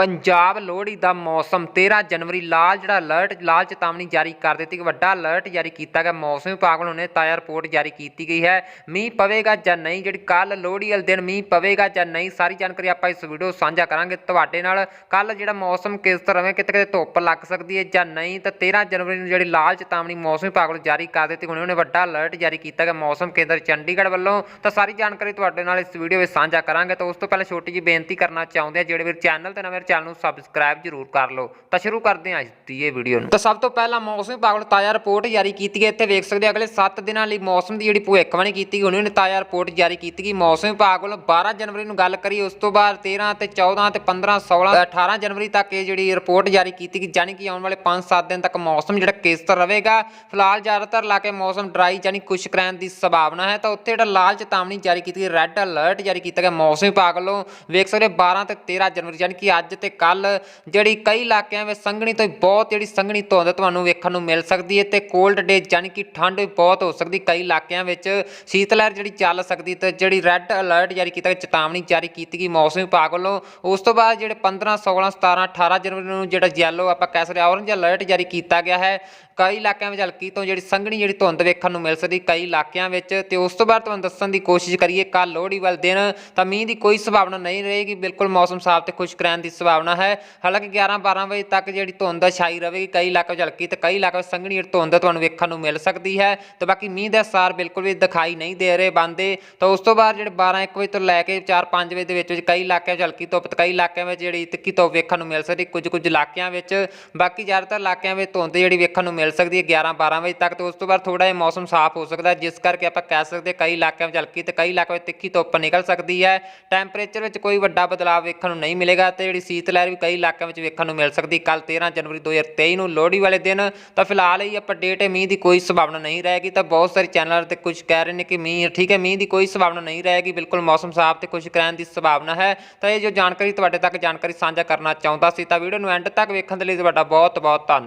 ਪੰਜਾਬ ਲੋਹੜੀ ਦਾ ਮੌਸਮ 13 ਜਨਵਰੀ ਲਾਲ ਜਿਹੜਾ ਅਲਰਟ, ਲਾਲ ਚੇਤਾਵਨੀ ਜਾਰੀ ਕਰ ਦਿੱਤੀ ਕਿ ਵੱਡਾ ਅਲਰਟ ਜਾਰੀ ਕੀਤਾ ਗਿਆ। ਮੌਸਮ ਵਿਭਾਗ ਵੱਲੋਂ ਨੇ ਤਾਜ਼ਾ ਰਿਪੋਰਟ ਜਾਰੀ ਕੀਤੀ ਗਈ ਹੈ। ਮੀਂਹ ਪਵੇਗਾ ਜਾਂ ਨਹੀਂ, ਜਿਹੜੀ ਕੱਲ ਲੋਹੜੀ ਵਾਲੇ ਦਿਨ ਮੀਂਹ ਪਵੇਗਾ ਜਾਂ ਨਹੀਂ, ਸਾਰੀ ਜਾਣਕਾਰੀ ਆਪਾਂ ਇਸ ਵੀਡੀਓ ਸਾਂਝਾ ਕਰਾਂਗੇ। ਤੁਹਾਡੇ ਨਾਲ ਕੱਲ ਜਿਹੜਾ ਮੌਸਮ ਕਿਸ ਤਰ੍ਹਾਂ ਹੈ ਕਿਤੇ ਕਿਤੇ ਧੁੱਪ ਲੱਗ ਸਕਦੀ ਹੈ ਜਾਂ ਨਹੀਂ, ਤਾਂ 13 ਜਨਵਰੀ ਨੂੰ ਜਿਹੜੀ ਲਾਲ ਚੇਤਾਵਨੀ ਮੌਸਮ ਵਿਭਾਗ ਵੱਲੋਂ ਜਾਰੀ ਕਰ ਦਿੱਤੀ ਉਹਨਾਂ ਉਹਨੇ ਵੱਡਾ ਅਲਰਟ ਜਾਰੀ ਕੀਤਾ ਗਿਆ ਮੌਸਮ ਕੇਂਦਰ ਚੰਡੀਗੜ੍ਹ ਵੱਲੋਂ। ਤਾਂ ਸਾਰੀ ਜਾਣਕਾਰੀ ਤੁਹਾਡੇ ਨਾਲ ਇਸ ਵੀਡੀਓ ਵਿੱਚ ਸਾਂਝਾ ਕਰਾਂਗੇ। ਤਾਂ ਉਸ ਤੋਂ ਪਹਿਲਾਂ ਛੋਟੀ ਜਿਹੀ ਬੇਨਤੀ ਕਰਨਾ ਚਾਹੁੰਦੇ ਆ ਜਿਹੜੇ ਵੀਰ ਚੈਨਲ ਤੇ ਨਵੇਂ ਚੈਨਲ ਨੂੰ ਸਬਸਕ੍ਰਾਈਬ ਜ਼ਰੂਰ ਕਰ ਲਓ। ਤਾਂ ਸ਼ੁਰੂ ਕਰਦੇ ਹਾਂ ਅੱਜ ਦੀ ਇਹ ਵੀਡੀਓ ਨੂੰ। ਤਾਂ ਸਭ ਤੋਂ ਪਹਿਲਾਂ ਮੌਸਮ ਵਿਭਾਗ ਵੱਲੋਂ ਤਾਜ਼ਾ ਰਿਪੋਰਟ ਜਾਰੀ ਕੀਤੀ ਗਈ। ਇੱਥੇ ਵੇਖ ਸਕਦੇ ਅਗਲੇ 7 ਦਿਨਾਂ ਲਈ ਮੌਸਮ ਦੀ ਜਿਹੜੀ ਭਵਿੱਖਬਾਣੀ ਕੀਤੀ ਗਈ, ਉਹਨਾਂ ਨੇ ਤਾਜ਼ਾ ਰਿਪੋਰਟ ਜਾਰੀ ਕੀਤੀ ਗਈ। ਮੌਸਮ ਵਿਭਾਗ ਵੱਲੋਂ 12 ਜਨਵਰੀ ਨੂੰ ਗੱਲ ਕਰੀ, ਉਸ ਤੋਂ ਬਾਅਦ 13 ਤੇ 14 ਤੇ 15 16 18 ਜਨਵਰੀ ਤੱਕ ਇਹ ਜਿਹੜੀ ਰਿਪੋਰਟ ਜਾਰੀ ਕੀਤੀ ਗਈ। ਯਾਨੀ ਕਿ ਆਉਣ ਵਾਲੇ 5-7 ਦਿਨ ਤੱਕ ਮੌਸਮ ਜਿਹੜਾ ਕਿਸ ਰਹੇਗਾ। ਫਿਲਹਾਲ ਜ਼ਿਆਦਾਤਰ ਇਲਾਕੇ ਮੌਸਮ ਡਰਾਈ ਯਾਨੀ ਖੁਸ਼ਕ ਰਹਿਣ ਦੀ ਸੰਭਾਵਨਾ ਹੈ। ਤਾਂ ਉੱਥੇ ਜਿਹੜਾ ਲਾਲ ਚੇਤਾਵਨੀ ਜਾਰੀ ਕੀਤੀ ਗਈ ਰੈੱਡ ਅਲਰਟ ਜਾਰੀ ਕੀਤਾ ਗਿਆ ਮੌਸਮ ਵਿਭਾਗ ਵੱਲੋਂ। ਵੇਖ ਸਕਦੇ ਹੋ 12 ਤੇ 13 ਜਨਵਰੀ ਯਾਨੀ ਕਿ ਅੱਜ ਤੇ ਕੱਲ ਜਿਹੜੀ ਕਈ ਇਲਾਕਿਆਂ ਵਿੱਚ ਸੰਘਣੀ ਤੋਂ ਬਹੁਤ ਜਿਹੜੀ ਸੰਘਣੀ ਧੁੰਦ ਤੁਹਾਨੂੰ ਵੇਖਣ ਨੂੰ ਮਿਲ ਸਕਦੀ ਹੈ ਤੇ ਕੋਲਡ ਡੇ ਯਾਨੀ ਕਿ ਠੰਡ ਵੀ ਬਹੁਤ ਹੋ ਸਕਦੀ, ਕਈ ਇਲਾਕਿਆਂ ਵਿੱਚ ਸ਼ੀਤ ਲਹਿਰ ਜਿਹੜੀ ਚੱਲ ਸਕਦੀ ਤੇ ਜਿਹੜੀ ਰੈੱਡ ਅਲਰਟ ਜਾਰੀ ਕੀਤਾ ਗਿਆ ਚੇਤਾਵਨੀ ਜਾਰੀ ਕੀਤੀ ਗਈ ਮੌਸਮ ਵਿਭਾਗ ਵੱਲੋਂ। ਉਸ ਤੋਂ ਬਾਅਦ ਜਿਹੜੇ 15 16 17 18 ਜਨਵਰੀ ਨੂੰ ਜਿਹੜਾ ਯੈਲੋ ਆਪਾਂ ਕਹਿ ਸਕਦੇ ਔਰੰਜ ਅਲਰਟ ਜਾਰੀ ਕੀਤਾ ਗਿਆ ਹੈ। ਕਈ ਇਲਾਕਿਆਂ ਵਿੱਚ ਹਲਕੀ ਤੋਂ ਜਿਹੜੀ ਸੰਘਣੀ ਜਿਹੜੀ ਧੁੰਦ ਵੇਖਣ ਨੂੰ ਮਿਲ ਸਕਦੀ, ਕਈ ਇਲਾਕਿਆਂ ਵਿੱਚ ਤੇ ਉਸ ਤੋਂ ਬਾਅਦ ਤੁਹਾਨੂੰ ਦੱਸਣ ਦੀ ਕੋਸ਼ਿਸ਼ ਕਰੀਏ ਕੱਲ ਲੋਹੜੀ ਵਾਲੇ ਦਿਨ ਤਾਂ ਮੀਂਹ ਦੀ ਕੋਈ ਸੰਭਾਵਨਾ ਨਹੀਂ ਰਹੇਗੀ, ਬਿਲਕੁਲ ਮੌਸਮ ਸਾਫ਼ ਤੇ ਖੁਸ਼ਕ ਰਹਿਣ ਦੀ ਸੰਭਾਵਨਾ ਹੈ। ਹਾਲਾਂਕਿ 11 12 ਵਜੇ ਤੱਕ ਜਿਹੜੀ ਧੁੰਦ ਛਾਈ ਰਹੇਗੀ, ਕਈ ਇਲਾਕੇ ਵਿੱਚ ਹਲਕੀ ਤੇ ਕਈ ਇਲਾਕੇ ਵਿੱਚ ਸੰਘਣੀ ਧੁੰਦ ਤੁਹਾਨੂੰ ਵੇਖਣ ਨੂੰ ਮਿਲ ਸਕਦੀ ਹੈ। ਤੇ ਬਾਕੀ ਮੀਂਹ ਦੇ ਸਾਰ ਬਿਲਕੁਲ ਵੀ ਦਿਖਾਈ ਨਹੀਂ ਦੇ ਰਹੇ ਬੰਦੇ। ਤਾਂ ਉਸ ਤੋਂ ਬਾਅਦ ਜਿਹੜੇ 12 1 ਵਜੇ ਤੋਂ ਲੈ ਕੇ 4 5 ਵਜੇ ਦੇ ਵਿੱਚ ਵਿੱਚ ਕਈ ਇਲਾਕਿਆਂ ਵਿੱਚ ਹਲਕੀ ਧੁੱਪ ਤੇ ਕਈ ਇਲਾਕਿਆਂ ਵਿੱਚ ਜਿਹੜੀ ਤਿੱਖੀ ਧੁੱਪ ਵੇਖਣ ਨੂੰ ਮਿਲ ਸਕਦੀ ਕੁਝ ਕੁਝ ਇਲਾਕਿਆਂ ਵਿੱਚ। ਬਾਕੀ ਜ਼ਿਆਦਾਤਰ ਇਲਾਕਿਆਂ ਵਿੱਚ ਧੁੰਦ ਜਿਹੜੀ ਵੇਖਣ ਨੂੰ ਮਿਲ ਸਕਦੀ ਹੈ 11 12 ਵਜੇ ਤੱਕ। ਤੇ ਉਸ ਤੋਂ ਬਾਅਦ ਥੋੜਾ ਜਿਹਾ ਮੌਸਮ ਸਾਫ਼ ਹੋ ਸਕਦਾ ਜਿਸ ਕਰਕੇ ਆਪਾਂ ਕਹਿ ਸਕਦੇ ਕਈ ਇਲਾਕਿਆਂ ਵਿੱਚ ਹਲਕੀ ਤੇ ਕਈ ਇਲਾਕਿਆਂ ਵਿੱਚ ਤਿੱਖੀ ਧੁੱਪ ਨਿਕਲ ਸਕਦੀ ਹੈ। ਟੈਂਪਰੇਚਰ ਵਿੱਚ ਕੋਈ ਵੱਡਾ ਬਦਲਾਅ ਵੇਖਣ ਨੂੰ ਨਹੀਂ ਮਿਲੇਗਾ ਤੇ ਜਿਹੜੀ ਸੀਤ ਲਹਿਰ ਵੀ ਕਈ ਇਲਾਕਿਆਂ ਵਿੱਚ ਵੇਖਣ ਨੂੰ ਮਿਲ ਸਕਦੀ। ਕੱਲ 13 ਜਨਵਰੀ 2023 ਨੂੰ ਲੋਹੜੀ ਵਾਲੇ ਦਿਨ ਤਾਂ ਫਿਲਹਾਲ ਇਹ ਅਪਡੇਟ ਹੈ, ਮੀਂਹ ਦੀ ਕੋਈ ਸੰਭਾਵਨਾ ਨਹੀਂ ਰਹੇਗੀ। ਤਾਂ ਬਹੁਤ ਸਾਰੇ ਚੈਨਲ ਤੇ ਕੁਝ ਕਹਿ ਰਹੇ ਨੇ ਕਿ ਮੀਂਹ ਠੀਕ ਹੈ, ਮੀਂਹ ਦੀ ਕੋਈ ਸੰਭਾਵਨਾ ਨਹੀਂ ਰਹੇਗੀ। ਬਿਲਕੁਲ ਮੌਸਮ ਸਾਫ਼ ਤੇ ਖੁਸ਼ਕ ਰਹਿਣ ਦੀ ਸੰਭਾਵਨਾ ਹੈ। ਤਾਂ ਇਹ ਜੋ ਜਾਣਕਾਰੀ ਤੁਹਾਡੇ ਤੱਕ ਜਾਣਕਾਰੀ ਸਾਂਝਾ ਕਰਨਾ ਚਾਹੁੰਦਾ ਸੀ, ਤਾਂ ਵੀਡੀਓ ਨੂੰ ਐਂਡ ਤੱਕ ਵੇਖਣ ਦੇ ਲਈ ਤੁਹਾਡਾ ਬਹੁਤ ਬਹੁਤ ਧੰਨਵਾਦ।